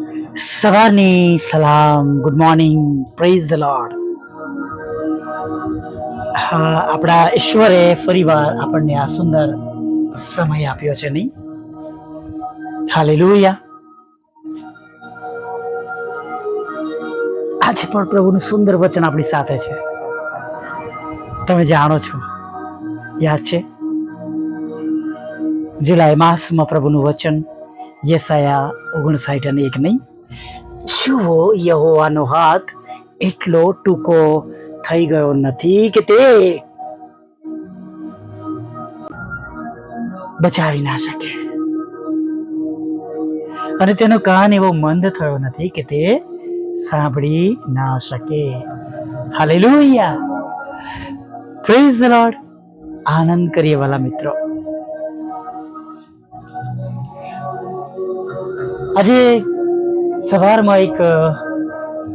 સવારની સલામ good morning praise the lord હા, આપણા ઈશ્વરે ફરીવાર આપણને આ સુંદર સમય આપ્યો છે નહીં? હાલેલુયા આજે પણ પ્રભુનું સુંદર વચન આપણી સાથે છે. તમે જાણો છો, યાદ છે? જુલાઈ માસમાં પ્રભુનું વચન યસાયા ઓગણસાઠ અને એક નહીં. જુઓ યહોવાનો હાથ એટલો ટૂંકો થઈ ગયો નથી કે તે બચાવી ના શકે. અને તેનો કાન એવો મંદ થયો નથી કે તે સાંભળી ના શકે. હાલેલુયા. પ્રેઝ ધ લોર્ડ આનંદ કરીએ વાલા મિત્રો. આજે સવારમાં એક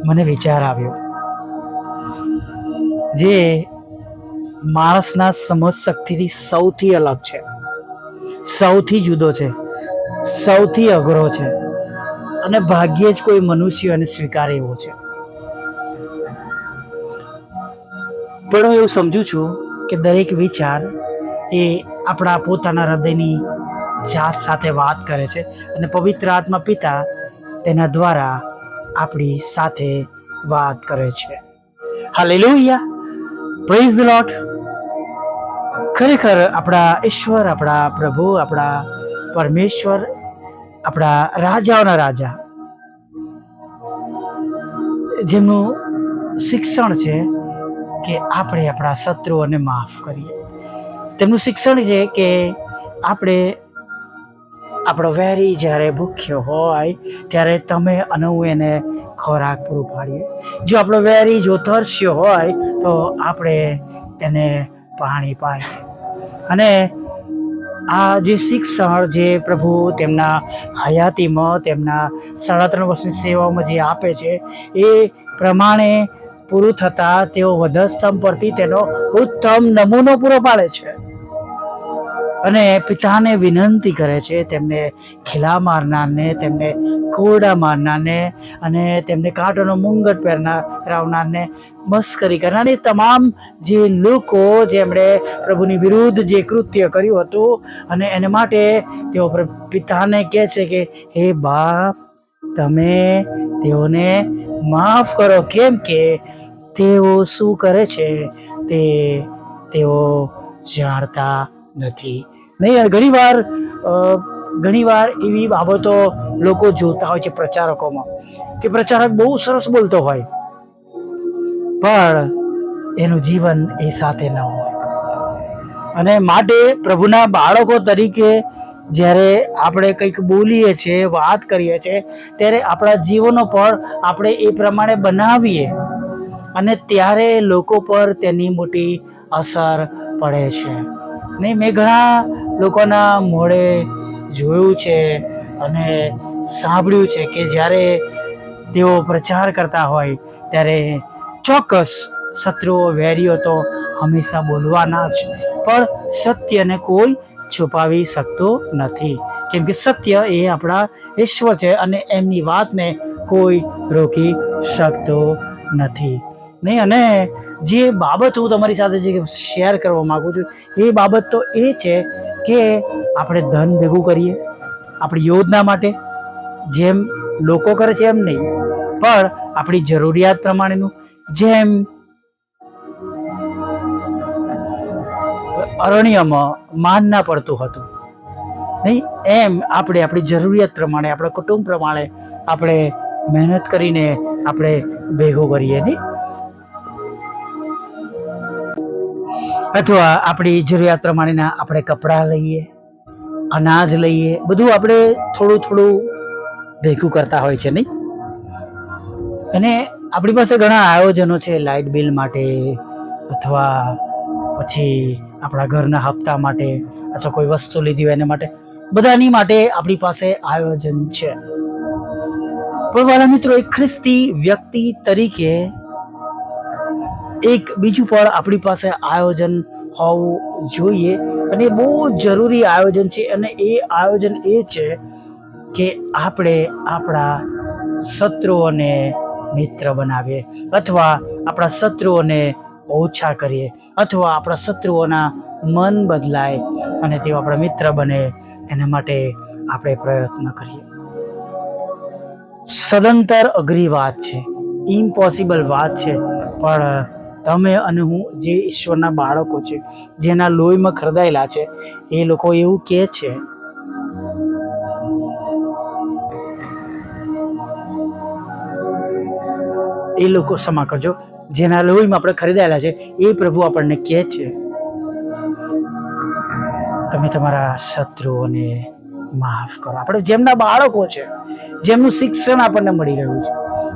મને વિચાર આવ્યો જે માણસના સમજ શક્તિથી સૌથી અલગ છે. સૌથી જુદો છે. સૌથી અઘરો છે. અને ભાગ્યે જ કોઈ મનુષ્ય એને સ્વીકારે એવો છે. પણ હું એવું સમજુ છું કે દરેક વિચાર એ આપણા પોતાના હૃદયની જાત સાથે વાત કરે છે અને પવિત્ર આત્મા પિતા તેના દ્વારા આપણી સાથે વાત કરે છે. હાલેલુયા પ્રેઝ ધ લોટ ખરેખર આપણા ઈશ્વર, આપણા પ્રભુ, આપણા પરમેશ્વર, આપણા રાજાઓના રાજા જેમનું શિક્ષણ છે કે આપણે આપણા શત્રુઓને માફ કરીએ. તેમનું શિક્ષણ છે કે આપણે આપણો વેરી જ્યારે ભૂખ્યો હોય, ત્યારે તમે અને હું એને ખોરાક પૂરો પાડીએ. જો આપણો વેરી જો તરસ્યો હોય, તો આપણે એને પાણી પાઈએ અને આ જે શિક્ષણ જે પ્રભુ તેમના હયાતીમાં, તેમના સાડા ત્રણ વર્ષની સેવામાં જે આપે છે, એ પ્રમાણે પૂરું થતાં તેઓ વધસ્તંભ પરથી તેનો ઉત્તમ નમૂનો પૂરો પાડે છે. અને પિતાને વિનંતી કરે છે તેમને ખીલા મારનારને, તેમને કોરડા મારનારને અને તેમને કાંટોનો મુંગટ પહેરનાર રાવનારને મસ્કરી કરનાર એ તમામ જે લોકો જેમણે પ્રભુની વિરુદ્ધ જે કૃત્ય કર્યું હતું અને એને માટે તેઓ પિતાને કહે છે કે, હે બાપ, તમે તેઓને માફ કરો. કેમ કે તેઓ શું કરે છે? તે તેઓ જાણતા નથી. નહીં ઘણી વાર ઘણી એવી બાબતો લોકો જોતા હોય છે પ્રચારકોમાં કે પ્રચારક બહુ સરસ બોલતો હોય, પણ એનું જીવન એ સાથે ન હોય. અને માટે પ્રભુના બાળકો તરીકે જ્યારે આપણે કંઈક બોલીએ છીએ, વાત કરીએ છીએ, ત્યારે આપણા જીવનો પર આપણે એ પ્રમાણે બનાવીએ અને ત્યારે લોકો પર તેની મોટી અસર પડે છે. નહીં, મેં ઘણા લોકોના મોડે જોયું છે અને સાંભળ્યું છે કે જ્યારે તેઓ પ્રચાર કરતા હોય, ત્યારે ચોક્કસ શત્રુઓ વેરીઓ તો હંમેશા બોલવાના જ પણ સત્યને કોઈ છુપાવી શકતો નથી. કેમ કે સત્ય એ આપણા ઈશ્વર છે અને એમની વાતને કોઈ રોકી શકતો નથી. નહીં, અને જે બાબત હું તમારી સાથે જે શેર કરવા માગું છું, એ બાબત તો એ છે કે આપણે ધન ભેગું કરીએ આપણી યોજના માટે. જેમ લોકો કરે છે એમ નહીં, પણ આપણી જરૂરિયાત પ્રમાણેનું જેમ અરણ્યમાં માન ના પડતું હતું, નહીં? એમ આપણે આપણી જરૂરિયાત પ્રમાણે, આપણા કુટુંબ પ્રમાણે આપણે મહેનત કરીને આપણે ભેગું કરીએ, નહીં? અથવા આપણી જરૂરિયાત પ્રમાણેના આપણે કપડાં લઈએ, અનાજ લઈએ, બધું આપણે થોડું થોડું ભેગું કરતા હોય છે, નહીં? અને આપણી પાસે ઘણા આયોજનો છે, લાઇટ બિલ માટે, અથવા પછી આપણા ઘરના હપ્તા માટે, અથવા કોઈ વસ્તુ લીધી હોય એના માટે, બધાની માટે આપણી પાસે આયોજન છે. પણ મારા મિત્રો, એક ખ્રિસ્તી વ્યક્તિ તરીકે એક બીજું પણ આપણી પાસે આયોજન હોવું જોઈએ અને બહુ જરૂરી આયોજન છે અને એ આયોજન એ છે કે આપણે આપણા શત્રુઓને મિત્ર બનાવીએ અથવા આપણા શત્રુઓને ઓછા કરીએ અથવા આપણા શત્રુઓના મન બદલાય અને તેઓ આપણા મિત્ર બને એના માટે આપણે પ્રયત્ન કરીએ. સદંતર અઘરી વાત છે ઇમ્પોસિબલ વાત છે, પણ તમે અને હું જે ઈશ્વરના બાળકો છે, જેના લોહીમાં ખરદાયેલા છે, એ લોકો એવું કહે છે. એ લોકો ક્ષમા કરજો. જેના લોહીમાં આપણે ખરીદાયેલા છે, એ પ્રભુ આપણને કહે છે. તમે તમારા શત્રુઓને માફ કરો. આપણે જેમના બાળકો છે, જેમનું શિક્ષણ આપણને મળી રહ્યું છે.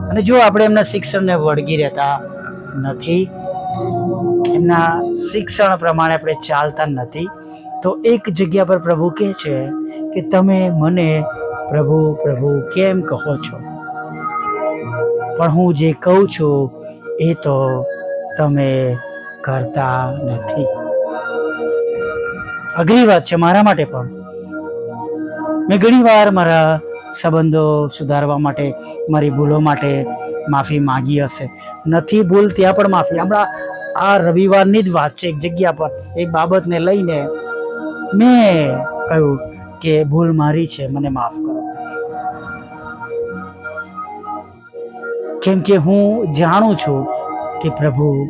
અને જો આપણે એમના શિક્ષણને વળગી રહેતા નથી એમના શિક્ષણ પ્રમાણે આપણે ચાલતા નથી. તો એક જગ્યા પર પ્રભુ કહે છે કે તમે મને પ્રભુ પ્રભુ કેમ કહો છો? પણ હું જે કહું છું એ તો તમે કરતા નથી. અઘરી વાત છે મારા માટે પણ. મેં ઘણી વાર મારા સંબંધો સુધારવા માટે, મારી ભૂલો માટે માફી માંગી હશે. નથી ભૂલ ત્યાં પણ માફી. હમણાં આ રવિવારની જ વાત છે એક જગ્યા પર. એક બાબતને લઈને મેં કહ્યું કે ભૂલ મારી છે, મને માફ કરો. કેમ કે હું જાણું છું કે પ્રભુ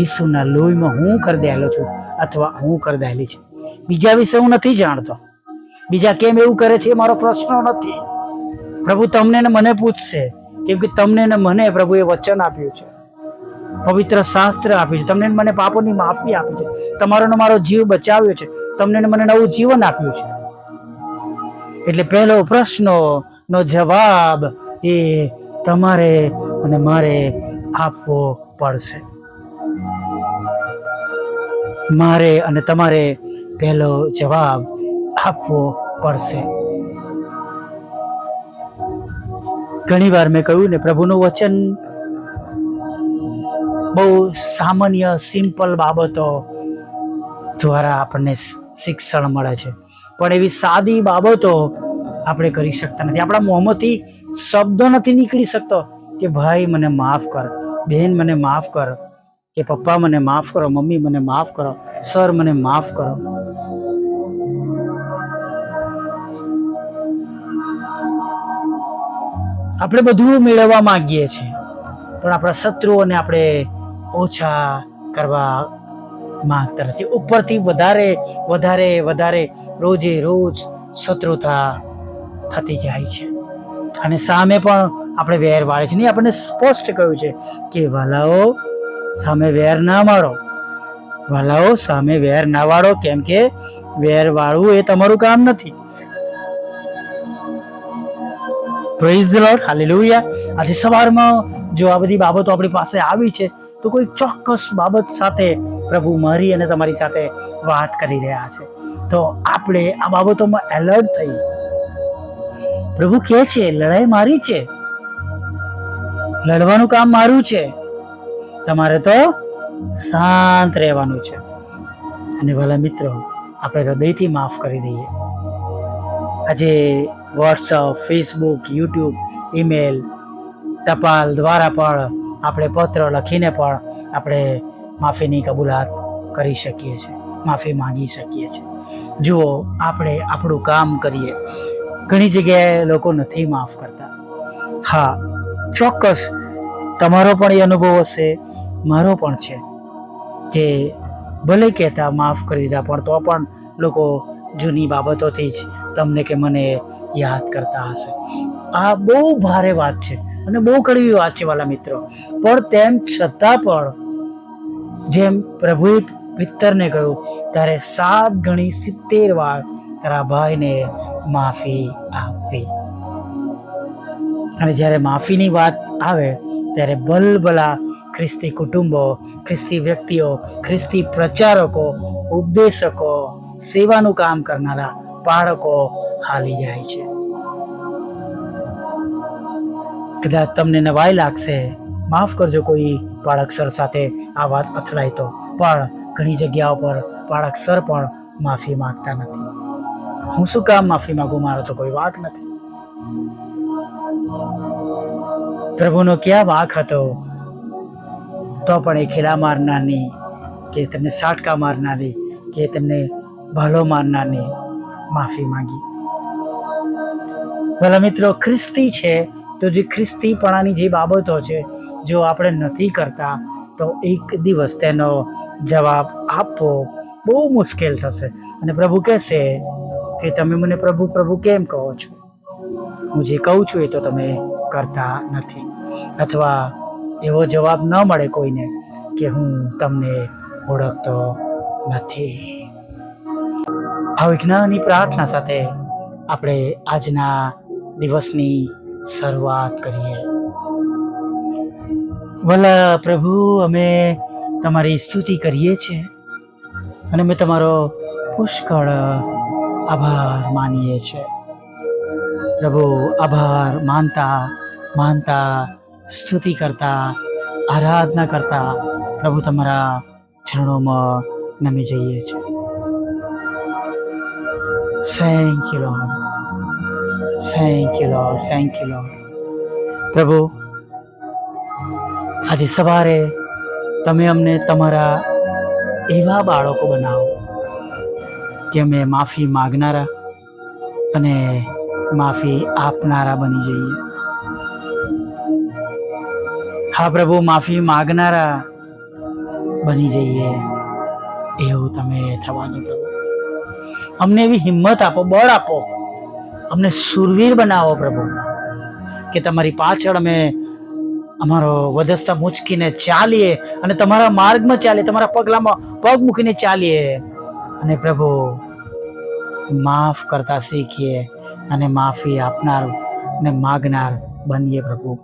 ઈસુના લોહીમાં હું કરદાયેલો છું અથવા હું કરદાયેલી છે. બીજા વિશે હું નથી જાણતો. બીજા કેમ એવું કરે છે મારો પ્રશ્ન નથી. પ્રભુ તમને ને મને પૂછશે, કેમ કે તમને ને મને પ્રભુએ વચન આપ્યું છે. પવિત્ર શાસ્ત્ર આપ્યું છે. તમને મને પાપોની માફી આપી છે. તમારો મારો જીવ બચાવ્યો છે. તમને મને નવું જીવન આપ્યું છે. એટલે પહેલો પ્રશ્નો નો જવાબ એ તમારે અને મારે આપવો પડશે. મારે અને તમારે પહેલો જવાબ આપવો પડશે. ઘણી વાર મેં કહ્યું ને, પ્રભુનું વચન બહુ સામાન્ય સિમ્પલ બાબતો દ્વારા આપણને શિક્ષણ મળે છે. પણ એવી સાદી બાબતો આપણે કરી શકતા નથી. આપણા મોંમાંથી શબ્દો નથી નીકળી શકતો કે, ભાઈ, મને માફ કર. બહેન મને માફ કર. કે, પપ્પા, મને માફ કરો. મમ્મી, મને માફ કરો. સર, મને માફ કરો. આપણે બધું મેળવવા માંગીએ છીએ. પણ આપણા શત્રુઓને આપણે ઓછા કરવા માંગતા નથી. ઉપરથી વધારે વધારે વધારે રોજે રોજ શત્રુતા થતી જાય છે. અને સામે પણ આપણે વેર વાળે છે. નહીં, આપણને સ્પષ્ટ કહ્યું છે કે વાલાઓ સામે વેર ના મારો વાલાઓ સામે વેર ના વાળો, કેમ કે વેર વાળવું એ તમારું કામ નથી. પ્રેઝ ધ લોર્ડ હાલેલુયા આજે સવારમાં જો આ બધી બાબતો આપણી પાસે આવી છે તો કોઈ ચોક્કસ બાબત સાથે પ્રભુ મારી અને તમારી સાથે વાત કરી રહ્યા છે. તો આપણે આ બાબતોમાં એલર્ટ થઈ પ્રભુ કહે છે, લડાઈ મારી છે. લડવાનું કામ મારું છે. તમારે તો શાંત રહેવાનું છે. અને વાલા મિત્રો, આપણે હૃદયથી માફ કરી દઈએ. આજે વોટ્સઅપ ફેસબુક યુટ્યુબ ઈમેલ ટપાલ દ્વારા પણ આપણે પત્ર લખીને પણ આપણે માફીની કબૂલાત કરી શકીએ છીએ, માફી માંગી શકીએ છીએ. જુઓ, આપણે આપણું કામ કરીએ. ઘણી જગ્યાએ લોકો નથી માફ કરતા. હા, ચોક્કસ, તમારો પણ એ અનુભવ હશે, મારો પણ છે. કે ભલે કહેતા માફ કરી દીધા, પણ તો પણ લોકો જૂની બાબતોથી જ તમને કે મને યાદ કરતા હશે. આ બહુ ભારે વાત છે. અને બહુ કડવી વાત છે વાલા મિત્રો. પણ તેમ છતાં પણ જેમ પ્રભુએ પિત્તરને કહ્યું ત્યારે સાત ગણી સિત્તેર વાર તારા ભાઈને માફી આપવી. અને જ્યારે માફીની વાત આવે, ત્યારે બલબલા ખ્રિસ્તી કુટુંબો, ખ્રિસ્તી વ્યક્તિઓ, ખ્રિસ્તી પ્રચારકો, ઉપદેશકો, સેવાનું કામ કરનારા બાળકો હાલી જાય છે. કદાચ તમને નવાઈ લાગશે. માફ કરજો કોઈ બાળકસર સાથે આ વાત અથડાય તો. પણ ઘણી જગ્યાઓ પર બાળકસર પણ માફી માંગતા નથી. હું શું કામ માફી માગું? મારો તો કોઈ વાક નથી. પ્રભુનો ક્યાં વાક હતો? તો પણ એ ખીલા મારનારની કે તમને સાટકા મારનારી કે તમને ભાલો મારનારની માફી માંગી. ભલા મિત્રો, ખ્રિસ્તી છે. તો જે ખ્રિસ્તીપણાની જે બાબતો છે, જો આપણે નથી કરતા, તો એક દિવસ તેનો જવાબ આપવો બહુ મુશ્કેલ થશે. અને પ્રભુ કહેશે કે તમે મને પ્રભુ પ્રભુ કેમ કહો છો? હું જે કહું છું એ તો તમે કરતા નથી. અથવા એવો જવાબ ન મળે કોઈને કે હું તમને ઓળખતો નથી. આ વિજ્ઞાનની પ્રાર્થના સાથે આપણે આજના દિવસની શરૂઆત કરીએ. ભલા પ્રભુ, અમે તમારી સ્તુતિ કરીએ છીએ અને અમે તમારો પુષ્કળ આભાર માનીએ છીએ. પ્રભુ, આભાર માનતા માનતા, સ્તુતિ કરતા, આરાધના કરતા પ્રભુ તમારા ચરણોમાં નમી જઈએ છીએ. Thank you thank you lord thank you lord પ્રભુ, આજે સવારે તમે અમને તમારા એવા બાળકો બનાવો કે અમે માફી માગનારા અને માફી આપનારા બની જઈએ. હા, પ્રભુ, માફી માગનારા બની જઈએ. એવું તમે થવાનું, પ્રભુ. અમને એવી હિંમત આપો, બળ આપો. અમને સુરવીર બનાવો પ્રભુ. કે તમારી પાછળ અમે અમારો વધસ્તા મૂચકીને ચાલીએ અને તમારા માર્ગમાં ચાલીએ, તમારા પગલામાં પગ મૂકીને ચાલીએ. અને પ્રભુ, માફ કરતા શીખીએ અને માફી આપનાર ને માગનાર બનીએ પ્રભુ.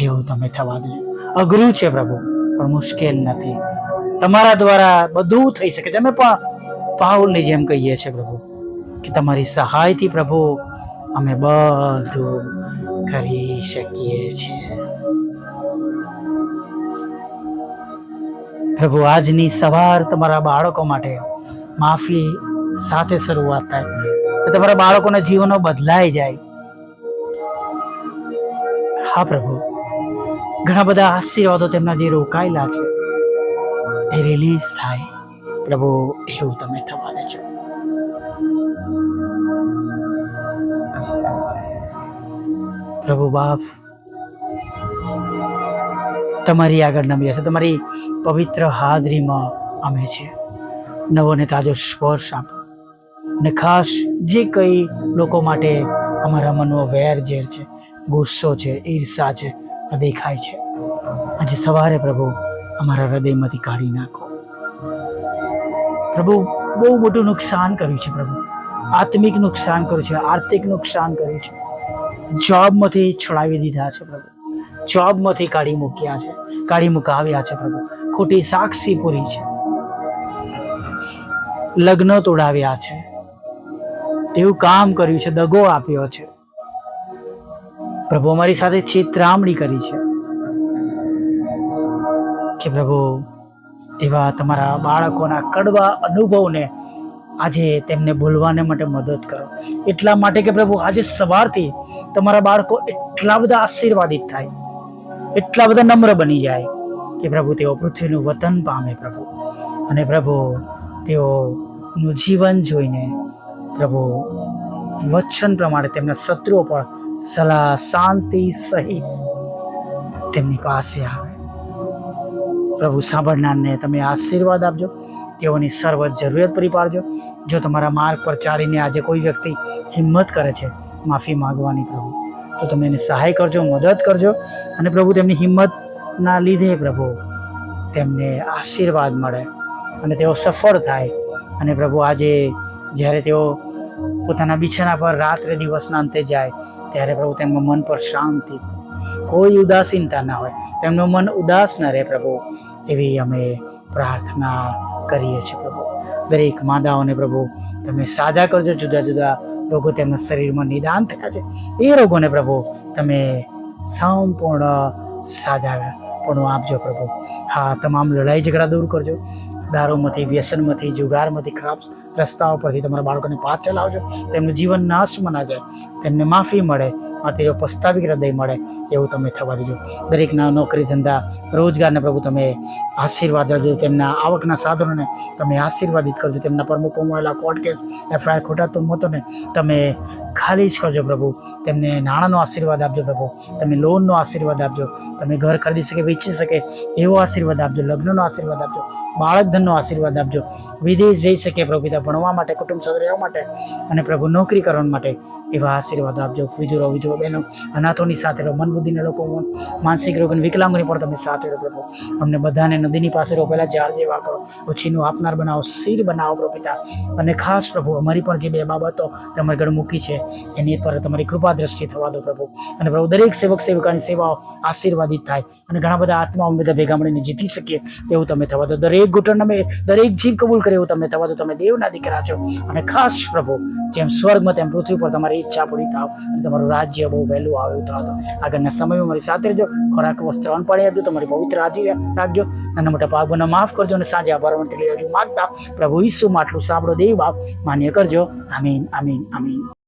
એવું તમે થવા દો. અઘરું છે પ્રભુ, પણ મુશ્કેલ નથી. તમારા દ્વારા બધું થઈ શકે. અમે પણ પાઉલની જેમ કહીએ છીએ પ્રભુ, કે તમારી સહાયથી પ્રભુ અમે બધું કરી શકીએ છીએ. પ્રભુ, આજની સવાર તમારા બાળકો માટે માફી સાથે શરૂઆત થાય. તમારા બાળકોના જીવનો બદલાઈ જાય. હા, પ્રભુ. ઘણા બધા આશીર્વાદો તેમના જે રોકાયેલા છે, એ રિલીઝ થાય. પ્રભુ, એવું તમે થવા દેજો. પ્રભુ બાપ. તમારી આગળ નમ્યા હશે. તમારી પવિત્ર હાજરીમાં અમે છે. નવો ને તાજો સ્પર્શ આપો. ને ખાસ જે કંઈ લોકો માટે અમારા મનમાં વેર ઝેર છે, ગુસ્સો છે, ઈર્ષા છે, આ દેખાય છે. આજે સવારે પ્રભુ અમારા હૃદયમાંથી કાઢી નાખો. પ્રભુ, બહુ મોટું નુકસાન કર્યું છે પ્રભુ. આત્મિક નુકસાન કર્યું છે, આર્થિક નુકસાન કર્યું છે. જોબમાંથી છોડાવી દીધા છે પ્રભુ. જોબમાંથી કાઢી મૂક્યા છે. કાઢી મુકાવ્યા છે પ્રભુ. ખોટી સાક્ષી પૂરી છે. લગ્ન તોડાવ્યા છે. એવું કામ કર્યું છે. દગો આપ્યો છે. પ્રભુ અમારી સાથે ચિત્રામણી કરી છે. કે પ્રભુ, એવા તમારા બાળકોના કડવા અનુભવને આજે તેમને ભૂલવાને માટે મદદ કરો. એટલા માટે કે પ્રભુ, આજે સવારથી તમારા બાળકો એટલા બધા આશીર્વાદિત થાય, એટલા બધા નમ્ર બની જાય કે પ્રભુ, તેઓ પૃથ્વીનું વતન પામે પ્રભુ. અને પ્રભુ, તેઓનું જીવન જોઈને પ્રભુ, વચન પ્રમાણે તેમના શત્રુઓ પર સલાહ, શાંતિ સહિત તેમની પાસે આવે. પ્રભુ સાંભળનારને તમે આશીર્વાદ આપજો. તેઓની સર્વ જરૂરિયાત પૂરી પાડજો. જો તમારા માર્ગ પર ચાલીને આજે કોઈ વ્યક્તિ હિંમત કરે છે, માફી માંગવાની પ્રભુ, તો તમે એને સહાય કરજો, મદદ કરજો. અને પ્રભુ, તેમની હિંમતના લીધે પ્રભુ, તેમને આશીર્વાદ મળે અને તેઓ સફળ થાય. અને પ્રભુ, આજે જ્યારે તેઓ પોતાના બિછાના પર રાત્રે દિવસના અંતે જાય, ત્યારે પ્રભુ, તેમના મન પર શાંતિ કોઈ ઉદાસીનતા ના હોય. તેમનું મન ઉદાસ ન રહે પ્રભુ. એવી અમે પ્રાર્થના કરીએ છીએ પ્રભુ. દરેક માદાઓને પ્રભુ તમે સાજા કરજો. જુદા જુદા રોગો તેમના શરીરમાં નિદાન થયા છે. એ રોગોને પ્રભુ તમે સંપૂર્ણ સાજા પણ આપજો પ્રભુ. હા, તમામ લડાઈ ઝઘડા દૂર કરજો. દારૂમાંથી, વ્યસનમાંથી, જુગારમાંથી, ખરાબ રસ્તાઓ પરથી તમારા બાળકોને પાછ ચલાવજો. તેમનું જીવન નાશમાં ના જાય. તેમને માફી મળે માટે પસ્તાવી હૃદય મળે. એવું તમે થવા દેજો. દરેકના નોકરી ધંધા, રોજગારને પ્રભુ તમે આશીર્વાદ આપજો. તેમના આવકના સાધનોને તમે આશીર્વાદિત કરજો. તેમના પ્રમુખોમાં આવેલા કોર્ટ કેસ એફઆઈઆર ખોટા તુમતોને તમે ખાલી જ કરજો પ્રભુ. તેમને નાણાંનો આશીર્વાદ આપજો પ્રભુ. તમે લોનનો આશીર્વાદ આપજો. તમે ઘર ખરીદી શકે, વેચી શકે, એવો આશીર્વાદ આપજો. લગ્નનો આશીર્વાદ આપજો. બાળક ધનનો આશીર્વાદ આપજો. વિદેશ જઈ શકે પ્રભુ પિતા, ભણવા માટે, કુટુંબ સાથે રહેવા માટે અને પ્રભુ નોકરી કરવા માટે એવા આશીર્વાદ આપજો. વિધુરો વિધુરો બહેનો, અનાથોની સાથે રહો મન બુદ્ધિના લોકો માનસિક રોગ અને વિકલાંગોની પણ તમે સાથે પ્રભુ. અમને બધાને નદીની પાસે રોપેલા ઝાડ જેવા કરો ઓછીનું આપનાર બનાવો, શીર બનાવો પ્રભુ અને ખાસ પ્રભુ, અમારી પણ જે બે બાબતો તમારી ઘર મૂકી છે, એની પર તમારી કૃપા દ્રષ્ટિ થવા દો પ્રભુ. અને પ્રભુ, દરેક સેવક, સેવિકાની સેવાઓ આશીર્વાદિત થાય. અને ઘણા બધા આત્માઓ બધા ભેગા મળીને જીતી શકીએ, તેવું તમે થવા દો. દરેક ઘૂંટણ અમે, દરેક જીવ કબૂલ કરે એવું તમે થવા દો. તમે દેવના દીકરા છો. અને ખાસ પ્રભુ, જેમ સ્વર્ગમાં તેમ પૃથ્વી પર તમારી ઈચ્છા પૂરી થાવ તમારું રાજ્ય બહુ વહેલું આવે એવું થવા દો. આગળના સમયમાં મારી સાથે રહેજો. ખોરાક વસ્ત્ર અન્ન આપજો, તમારી પવિત્ર હાજરી રાખજો. નાના મોટા પાપોને માફ કરજો અને સાંજે આભાર લઈ આવજો માગતા પ્રભુ ઈસુમાં આટલું સાંભળો, દેવ બાપ, માન્ય કરજો. આમીન આમીન આમીન.